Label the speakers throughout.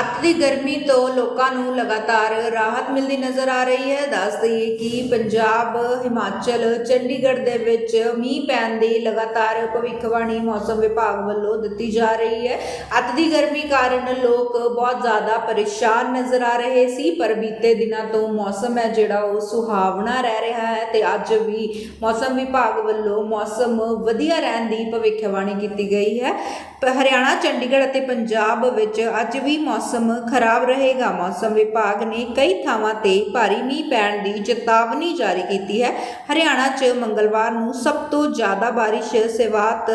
Speaker 1: ਅੱਤ ਦੀ ਗਰਮੀ ਤੋਂ ਲੋਕਾਂ ਨੂੰ ਲਗਾਤਾਰ ਰਾਹਤ ਮਿਲਦੀ ਨਜ਼ਰ ਆ ਰਹੀ ਹੈ। ਦੱਸ ਦਈਏ ਕਿ ਪੰਜਾਬ, ਹਿਮਾਚਲ, ਚੰਡੀਗੜ੍ਹ ਦੇ ਵਿੱਚ ਮੀਂਹ ਪੈਣ ਦੀ ਲਗਾਤਾਰ ਭਵਿੱਖਬਾਣੀ ਮੌਸਮ ਵਿਭਾਗ ਵੱਲੋਂ ਦਿੱਤੀ ਜਾ ਰਹੀ ਹੈ। ਅੱਤ ਦੀ ਗਰਮੀ ਕਾਰਨ ਲੋਕ ਬਹੁਤ ਜ਼ਿਆਦਾ ਪਰੇਸ਼ਾਨ ਨਜ਼ਰ ਆ ਰਹੇ ਸੀ, ਪਰ ਬੀਤੇ ਦਿਨਾਂ ਤੋਂ ਮੌਸਮ ਹੈ ਜਿਹੜਾ ਉਹ ਸੁਹਾਵਣਾ ਰਹਿ ਰਿਹਾ ਹੈ ਤੇ ਅੱਜ ਵੀ ਮੌਸਮ ਵਿਭਾਗ ਵੱਲੋਂ ਮੌਸਮ ਵਧੀਆ ਰਹਿਣ ਦੀ ਭਵਿੱਖਬਾਣੀ ਕੀਤੀ ਗਈ ਹੈ। ਪ- ਹਰਿਆਣਾ, ਚੰਡੀਗੜ੍ਹ ਅਤੇ ਪੰਜਾਬ ਵਿੱਚ ਅੱਜ ਵੀ ਮੌਸਮ ਖਰਾਬ ਰਹੇਗਾ। ਮੌਸਮ ਵਿਭਾਗ ਨੇ ਕਈ ਥਾਵਾਂ ਤੇ ਭਾਰੀ ਮੀਂਹ ਪੈਣ ਦੀ ਚੇਤਾਵਨੀ ਜਾਰੀ ਕੀਤੀ ਹੈ। ਹਰਿਆਣਾ 'ਚ ਮੰਗਲਵਾਰ ਨੂੰ ਸਭ ਤੋਂ ਜ਼ਿਆਦਾ ਬਾਰਿਸ਼ ਸੇਵਾਤ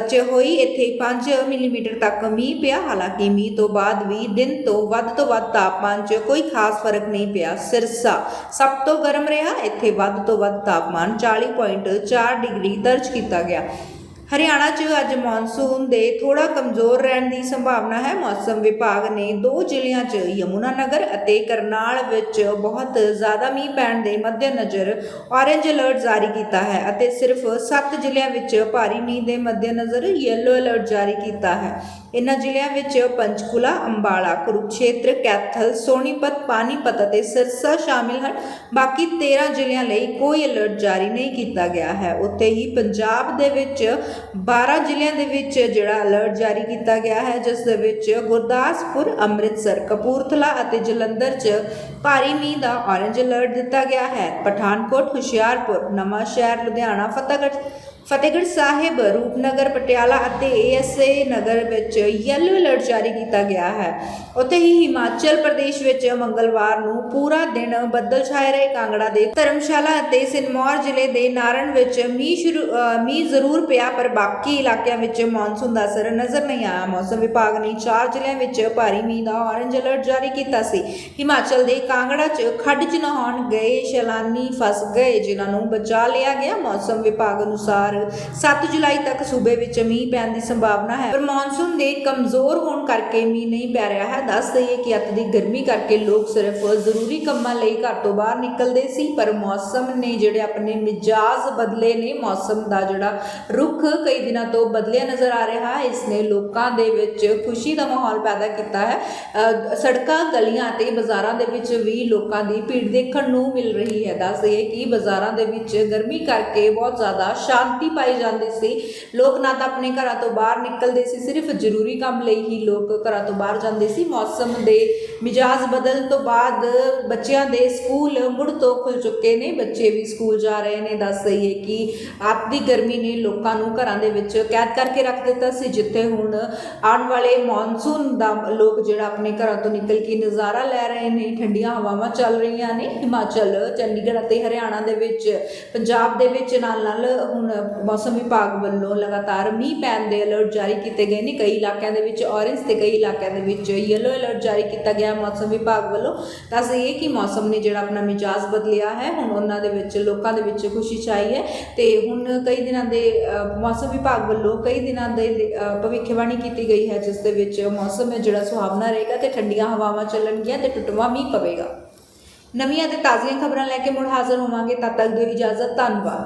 Speaker 1: 'ਚ ਹੋਈ। ਇੱਥੇ 5 ਮਿਲੀਮੀਟਰ ਤੱਕ ਮੀਂਹ ਪਿਆ। ਹਾਲਾਂਕਿ ਮੀਂਹ ਤੋਂ ਬਾਅਦ ਵੀ ਦਿਨ ਤੋਂ ਵੱਧ ਤੋਂ ਵੱਧ ਤਾਪਮਾਨ 'ਚ ਕੋਈ ਖਾਸ ਫ਼ਰਕ ਨਹੀਂ ਪਿਆ। ਸਿਰਸਾ ਸਭ ਤੋਂ ਗਰਮ ਰਿਹਾ। ਇੱਥੇ ਵੱਧ ਤੋਂ ਵੱਧ ਤਾਪਮਾਨ 40.4 ਡਿਗਰੀ ਦਰਜ ਕੀਤਾ ਗਿਆ। ਹਰਿਆਣਾ 'ਚ ਅੱਜ ਮੌਨਸੂਨ ਦੇ ਥੋੜਾ ਕਮਜ਼ੋਰ ਰਹਿਣ ਦੀ ਸੰਭਾਵਨਾ ਹੈ। ਮੌਸਮ ਵਿਭਾਗ ਨੇ ਦੋ ਜ਼ਿਲ੍ਹਿਆਂ 'ਚ ਯਮੁਨਾ ਨਗਰ ਅਤੇ ਕਰਨਾਲ ਵਿੱਚ ਬਹੁਤ ਜ਼ਿਆਦਾ ਮੀਂਹ ਪੈਣ ਦੇ ਮੱਦੇਨਜ਼ਰ ਔਰੇਂਜ ਅਲਰਟ ਜਾਰੀ ਕੀਤਾ ਹੈ ਅਤੇ ਸਿਰਫ 7 ਜ਼ਿਲ੍ਹਿਆਂ ਵਿੱਚ ਭਾਰੀ ਮੀਂਹ ਦੇ ਮੱਦੇਨਜ਼ਰ ਯੈਲੋ ਅਲਰਟ ਜਾਰੀ ਕੀਤਾ ਹੈ। ਇਨ੍ਹਾਂ ਜ਼ਿਲ੍ਹਿਆਂ ਵਿੱਚ ਪੰਚਕੂਲਾ, ਅੰਬਾਲਾ, ਕੁਰੂਕਸ਼ੇਤਰ, ਕੈਥਲ, ਸੋਨੀਪਤ ਪਾਨੀਪਤ ਅਤੇ ਸਿਰਸਾ ਸ਼ਾਮਿਲ ਹਨ। ਬਾਕੀ 13 ਜ਼ਿਲ੍ਹਿਆਂ ਲਈ ਕੋਈ ਅਲਰਟ ਜਾਰੀ ਨਹੀਂ ਕੀਤਾ ਗਿਆ ਹੈ। ਉੱਥੇ ਹੀ ਪੰਜਾਬ ਦੇ ਵਿੱਚ 12 ਜ਼ਿਲ੍ਹਿਆਂ ਦੇ ਵਿੱਚ ਜਿਹੜਾ ਅਲਰਟ ਜਾਰੀ ਕੀਤਾ ਗਿਆ ਹੈ, ਜਿਸ ਦੇ ਵਿੱਚ ਗੁਰਦਾਸਪੁਰ, ਅੰਮ੍ਰਿਤਸਰ, ਕਪੂਰਥਲਾ ਅਤੇ ਜਲੰਧਰ 'ਚ ਭਾਰੀ ਮੀਂਹ ਦਾ ਔਰੇਂਜ ਅਲਰਟ ਦਿੱਤਾ ਗਿਆ ਹੈ। ਪਠਾਨਕੋਟ, ਹੁਸ਼ਿਆਰਪੁਰ ਨਵਾਂ ਸ਼ਹਿਰ ਲੁਧਿਆਣਾ, ਫਤਿਹਗੜ੍ਹ ਫਤਿਹਗੜ੍ਹ ਸਾਹਿਬ, ਰੂਪਨਗਰ, ਪਟਿਆਲਾ ਅਤੇ ਏਐਸਏ ਨਗਰ ਵਿੱਚ ਯੈਲੋ ਅਲਰਟ ਜਾਰੀ ਕੀਤਾ ਗਿਆ ਹੈ। ਉੱਥੇ ਹੀ ਹਿਮਾਚਲ ਪ੍ਰਦੇਸ਼ ਵਿੱਚ ਮੰਗਲਵਾਰ ਨੂੰ ਪੂਰਾ ਦਿਨ ਬੱਦਲ ਛਾਏ ਰਹੇ। ਕਾਂਗੜਾ ਦੇ ਧਰਮਸ਼ਾਲਾ ਅਤੇ ਸਿਨਮੌਰ ਜ਼ਿਲ੍ਹੇ ਦੇ ਨਾਰਨ ਵਿੱਚ ਮੀਂਹ ਸ਼ੁਰੂ ਮੀਂਹ ਜ਼ਰੂਰ ਪਿਆ, ਪਰ ਬਾਕੀ ਇਲਾਕਿਆਂ ਵਿੱਚ ਮੌਨਸੂਨ ਦਾ ਅਸਰ ਨਜ਼ਰ ਨਹੀਂ ਆਇਆ। ਮੌਸਮ ਵਿਭਾਗ ਨੇ ਚਾਰ ਜ਼ਿਲ੍ਹਿਆਂ ਵਿੱਚ ਭਾਰੀ ਮੀਂਹ ਦਾ ਔਰੰਜ ਅਲਰਟ ਜਾਰੀ ਕੀਤਾ ਸੀ। ਹਿਮਾਚਲ ਦੇ ਕਾਂਗੜਾ 'ਚ ਖੱਡ 'ਚ ਨਹਾਉਣ ਗਏ, ਸੈਲਾਨੀ ਫਸ ਗਏ, ਜਿਨ੍ਹਾਂ ਨੂੰ ਬਚਾ ਲਿਆ ਗਿਆ। ਮੌਸਮ ਵਿਭਾਗ ਅਨੁਸਾਰ 7 ਜੁਲਾਈ ਤੱਕ ਸੂਬੇ ਵਿੱਚ ਮੀਂਹ ਪੈਣ ਦੀ ਸੰਭਾਵਨਾ ਹੈ। ਪਰ ਮੌਨਸੂਨ ਦੇ ਕਮਜ਼ੋਰ ਹੋਣ ਕਰਕੇ ਮੀਂਹ ਨਹੀਂ ਪੈ ਰਿਹਾ ਹੈ। ਦੱਸ ਦਈਏ ਕਿ ਅੱਤ ਦੀ ਗਰਮੀ ਕਰਕੇ ਲੋਕ ਸਿਰਫ ਜ਼ਰੂਰੀ ਕੰਮਾਂ ਲਈ ਘਰ ਤੋਂ ਬਾਹਰ ਨਿਕਲਦੇ ਸੀ ਪਰ ਮੌਸਮ ਨੇ ਜਿਹੜੇ ਆਪਣੇ ਮਿਜਾਜ਼ ਬਦਲੇ ਨੇ ਮੌਸਮ ਦਾ ਜਿਹੜਾ ਰੁਖ ਕਈ ਦਿਨਾਂ ਤੋਂ ਬਦਲਿਆ ਨਜ਼ਰ ਆ ਰਿਹਾ ਹੈ। ਇਸ ਨੇ ਲੋਕਾਂ ਦੇ ਵਿੱਚ ਖੁਸ਼ੀ ਦਾ ਮਾਹੌਲ ਪੈਦਾ ਕੀਤਾ ਹੈ। ਅ, ਸੜਕਾਂ ਗਲੀਆਂ ਤੇ ਬਾਜ਼ਾਰਾਂ ਦੇ ਵਿੱਚ ਵੀ ਲੋਕਾਂ ਦੀ ਭੀੜ ਦੇਖਣ ਨੂੰ ਮਿਲ ਰਹੀ ਹੈ। ਦੱਸ ਦਈਏ ਕਿ ਬਾਜ਼ਾਰਾਂ ਦੇ ਵਿੱਚ ਗਰਮੀ ਕਰਕੇ ਬਹੁਤ ਜ਼ਿਆਦਾ ਸ਼ਾਂਤੀ ਪਾਏ ਜਾਂਦੇ ਸੀ। ਲੋਕ ਨਾ ਤਾਂ ਆਪਣੇ ਘਰਾਂ ਤੋਂ ਬਾਹਰ ਨਿਕਲਦੇ ਸੀ। ਸਿਰਫ ਜ਼ਰੂਰੀ ਕੰਮ ਲਈ ਹੀ ਲੋਕ ਘਰਾਂ ਤੋਂ ਬਾਹਰ ਜਾਂਦੇ ਸੀ। ਮੌਸਮ ਦੇ ਮਿਜਾਜ਼ ਬਦਲਣ ਤੋਂ ਬਾਅਦ ਬੱਚਿਆਂ ਦੇ ਸਕੂਲ ਮੁੜ ਤੋਂ ਖੁੱਲ ਚੁੱਕੇ ਨੇ। ਬੱਚੇ ਵੀ ਸਕੂਲ ਜਾ ਰਹੇ ਨੇ। ਦੱਸ ਦਈਏ ਕਿ ਆਪਦੀ ਗਰਮੀ ਨੇ ਲੋਕਾਂ ਨੂੰ ਘਰਾਂ ਦੇ ਵਿੱਚ ਕੈਦ ਕਰਕੇ ਰੱਖ ਦਿੱਤਾ ਸੀ, ਜਿੱਥੇ ਹੁਣ ਆਉਣ ਵਾਲੇ ਮੌਨਸੂਨ ਦਾ ਲੋਕ ਜਿਹੜਾ ਆਪਣੇ ਘਰਾਂ ਤੋਂ ਨਿਕਲ ਕੇ ਨਜ਼ਾਰਾ ਲੈ ਰਹੇ ਨੇ। ਠੰਡੀਆਂ ਹਵਾਵਾਂ ਚੱਲ ਰਹੀਆਂ ਨੇ। ਹਿਮਾਚਲ, ਚੰਡੀਗੜ੍ਹ ਅਤੇ ਹਰਿਆਣਾ ਦੇ ਵਿੱਚ, ਪੰਜਾਬ ਦੇ ਵਿੱਚ ਨਾਲ ਨਾਲ ਹੁਣ ਮੌਸਮ ਵਿਭਾਗ ਵੱਲੋਂ ਲਗਾਤਾਰ ਮੀਂਹ ਪੈਣ ਦੇ ਅਲਰਟ ਜਾਰੀ ਕੀਤੇ ਗਏ ਨੇ। ਕਈ ਇਲਾਕਿਆਂ ਦੇ ਵਿੱਚ ਔਰੇਂਜ ਤੇ ਕਈ ਇਲਾਕਿਆਂ ਦੇ ਵਿੱਚ ਯੈਲੋ ਅਲਰਟ ਜਾਰੀ ਕੀਤਾ ਗਿਆ ਮੌਸਮ ਵਿਭਾਗ ਵੱਲੋਂ ਦੱਸ ਦਈਏ ਕਿ ਮੌਸਮ ਨੇ ਜਿਹੜਾ ਆਪਣਾ ਮਿਜਾਜ਼ ਬਦਲਿਆ ਹੈ, ਹੁਣ ਉਹਨਾਂ ਦੇ ਵਿੱਚ, ਲੋਕਾਂ ਦੇ ਵਿੱਚ ਖੁਸ਼ੀ ਛਾਈ ਹੈ, ਤੇ ਹੁਣ ਕਈ ਦਿਨਾਂ ਦੇ ਮੌਸਮ ਵਿਭਾਗ ਵੱਲੋਂ ਕਈ ਦਿਨਾਂ ਦੇ ਭਵਿੱਖਬਾਣੀ ਕੀਤੀ ਗਈ ਹੈ, ਜਿਸ ਦੇ ਵਿੱਚ ਮੌਸਮ ਹੈ ਜਿਹੜਾ ਸੁਹਾਵਣਾ ਰਹੇਗਾ ਤੇ ਠੰਡੀਆਂ ਹਵਾਵਾਂ ਚੱਲਣਗੀਆਂ ਤੇ ਟੁੱਟਵਾਂ ਮੀਂਹ ਪਵੇਗਾ। ਨਵੀਆਂ ਤੇ ਤਾਜ਼ੀਆਂ ਖਬਰਾਂ ਲੈ ਕੇ ਮੁੜ ਹਾਜ਼ਰ ਹੋਵਾਂਗੇ। ਤਦ ਤੱਕ ਦਿਓ ਇਜਾਜ਼ਤ, ਧੰਨਵਾਦ।